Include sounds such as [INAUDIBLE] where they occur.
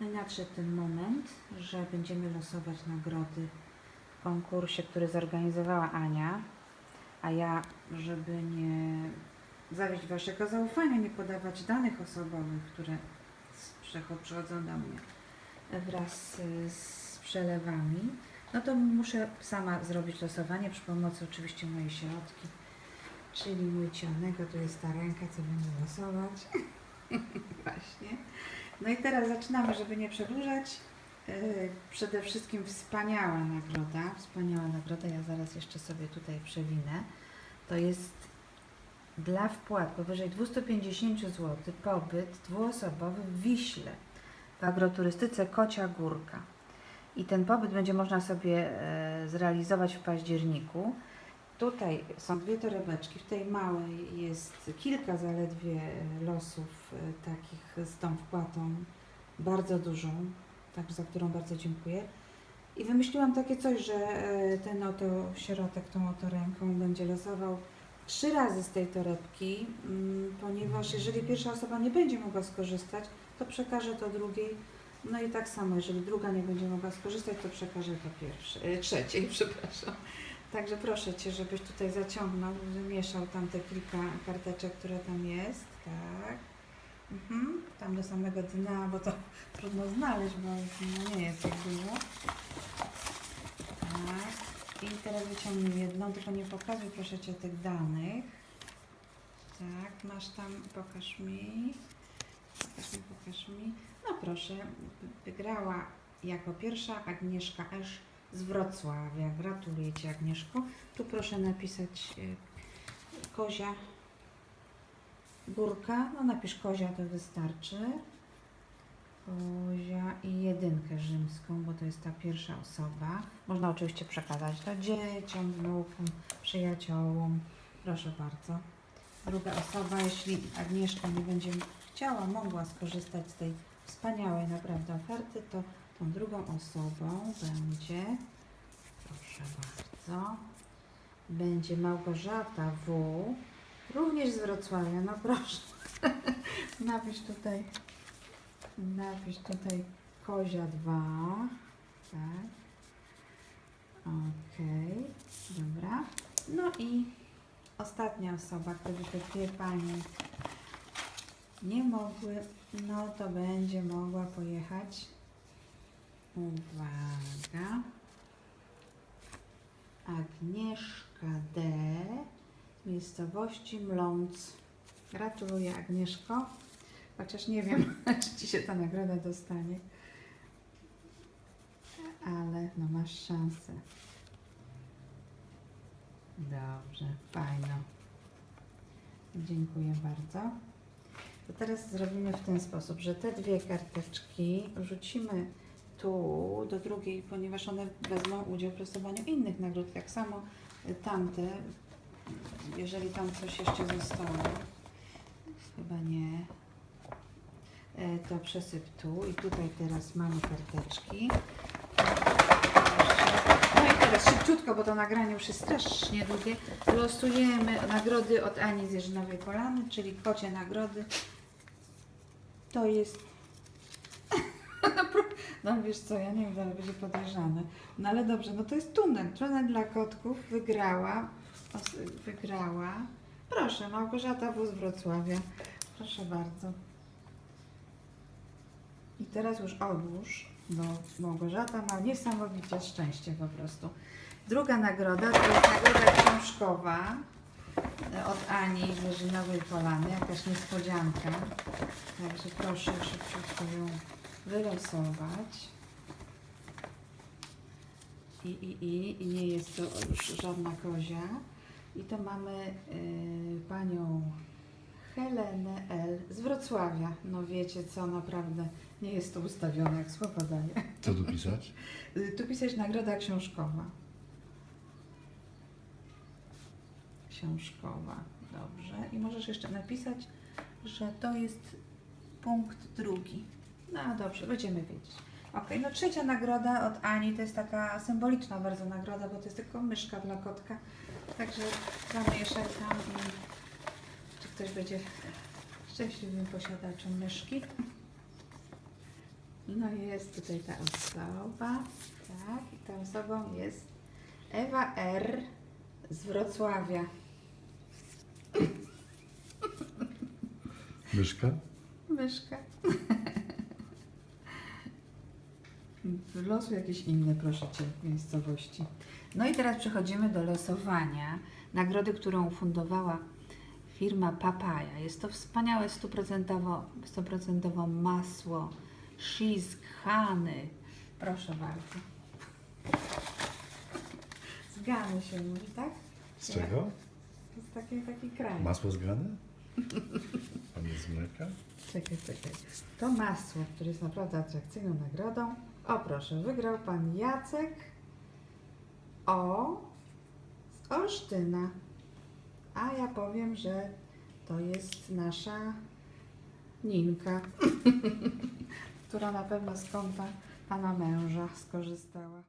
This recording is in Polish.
Nadszedł ten moment, że będziemy losować nagrody w konkursie, który zorganizowała Ania. A ja, żeby nie zawieść Waszego zaufania, nie podawać danych osobowych, które przychodzą do mnie wraz y, z przelewami, no to muszę sama zrobić losowanie przy pomocy oczywiście mojej środki, czyli mój ciągnego, to jest ta ręka, co będzie losować. [LAUGHS] Właśnie. No i teraz zaczynamy, żeby nie przedłużać. Yy, Przede wszystkim wspaniała nagroda, wspaniała nagroda, ja zaraz jeszcze sobie tutaj przewinę. To jest dla wpłat powyżej 250 zł pobyt dwuosobowy w Wiśle w agroturystyce Kocia Górka. I ten pobyt będzie można sobie e, zrealizować w październiku. Tutaj są dwie torebeczki. W tej małej jest kilka zaledwie losów e, takich z tą wpłatą bardzo dużą, tak, za którą bardzo dziękuję. I wymyśliłam takie coś, że e, ten oto sierotek tą oto ręką będzie losował trzy razy z tej torebki, mm, ponieważ jeżeli pierwsza osoba nie będzie mogła skorzystać, to przekażę to drugiej. No i tak samo, jeżeli druga nie będzie mogła skorzystać, to przekażę to pierwszej, e, trzeciej, [LAUGHS] przepraszam. Także proszę Cię, żebyś tutaj zaciągnął, wymieszał tam te kilka karteczek, które tam jest, tak. Mhm. Tam do samego dna, bo to [LAUGHS] trudno znaleźć, bo no nie jest tak dużo. Tak. I teraz wyciągnij jedną, tylko nie pokazuj proszę Cię tych danych. Tak, masz tam, pokaż mi. Pokaż mi, pokaż mi. No proszę, wygrała jako pierwsza Agnieszka Esz z Wrocławia. Gratuluję Ci Agnieszko. Tu proszę napisać y, Kozia Górka. No napisz Kozia, to wystarczy. Kozia i jedynkę rzymską, bo to jest ta pierwsza osoba. Można oczywiście przekazać to dzieciom, wnukom, przyjaciołom. Proszę bardzo. Druga osoba, jeśli Agnieszka nie będzie chciała, mogła skorzystać z tej wspaniałej naprawdę oferty, to tą drugą osobą będzie, proszę bardzo, będzie Małgorzata W. Również z Wrocławia, no proszę. [LAUGHS] Napisz tutaj, napisz tutaj Kozia 2. Tak. Okej, dobra. No i ostatnia osoba, gdyby te dwie panie nie mogły, no to będzie mogła pojechać. Uwaga. Agnieszka D. miejscowości Mląc. Gratuluję Agnieszko. Chociaż nie wiem, [LAUGHS] czy Ci się ta nagroda dostanie. Ale no masz szansę. Dobrze, fajno. Dziękuję bardzo. To teraz zrobimy w ten sposób, że te dwie karteczki rzucimy tu do drugiej, ponieważ one wezmą udział w losowaniu innych nagród. Tak samo tamte, jeżeli tam coś jeszcze zostało, chyba nie, e, to przesyp tu i tutaj teraz mamy karteczki. No i teraz szybciutko, bo to nagranie już jest strasznie długie. Losujemy nagrody od Ani z Jerzynowej Polany, czyli kocie nagrody. To jest... [LAUGHS] No wiesz co, ja nie wiem, ale będzie podejrzane. No ale dobrze, no to jest tunel. Tunel dla kotków wygrała. Wygrała. Proszę, Małgorzata W. Wrocławia. Proszę bardzo. I teraz już odłóż, bo Małgorzata ma niesamowicie szczęście po prostu. Druga nagroda to jest nagroda książkowa e, od Ani z Jerzynowej Polany, jakaś niespodzianka. Także proszę szybciutko ją wylosować. I, i, i, i nie jest to już żadna kozia. I to mamy y, panią Helenę L. z Wrocławia. No wiecie co, naprawdę nie jest to ustawione, jak słowo daję. Co tu pisać? [LAUGHS] Y, Tu pisać nagroda książkowa. Książkowa, dobrze. I możesz jeszcze napisać, że to jest punkt drugi. No dobrze, będziemy wiedzieć. Ok, no trzecia nagroda od Ani to jest taka symboliczna bardzo nagroda, bo to jest tylko myszka dla kotka. Także zamieszaj tam i czy ktoś będzie szczęśliwym posiadaczem myszki. No i jest tutaj ta osoba, tak, i tą osobą jest Ewa R. z Wrocławia. Myszka? Myszka. [LAUGHS] Losuj jakieś inne, proszę Cię, miejscowości. No i teraz przechodzimy do losowania nagrody, którą fundowała firma Papaya. Jest to wspaniałe 100%, 100% masło Shisk Hany. Proszę bardzo. Z Gany się mówi, tak? Z czego? To jest taki, taki kraj. Masło z grany? Pan jest z mleka? Czekaj, czekaj. To masło, które jest naprawdę atrakcyjną nagrodą. O proszę, wygrał pan Jacek O z Olsztyna. A ja powiem, że to jest nasza Ninka, [LAUGHS] która na pewno konta pana męża skorzystała.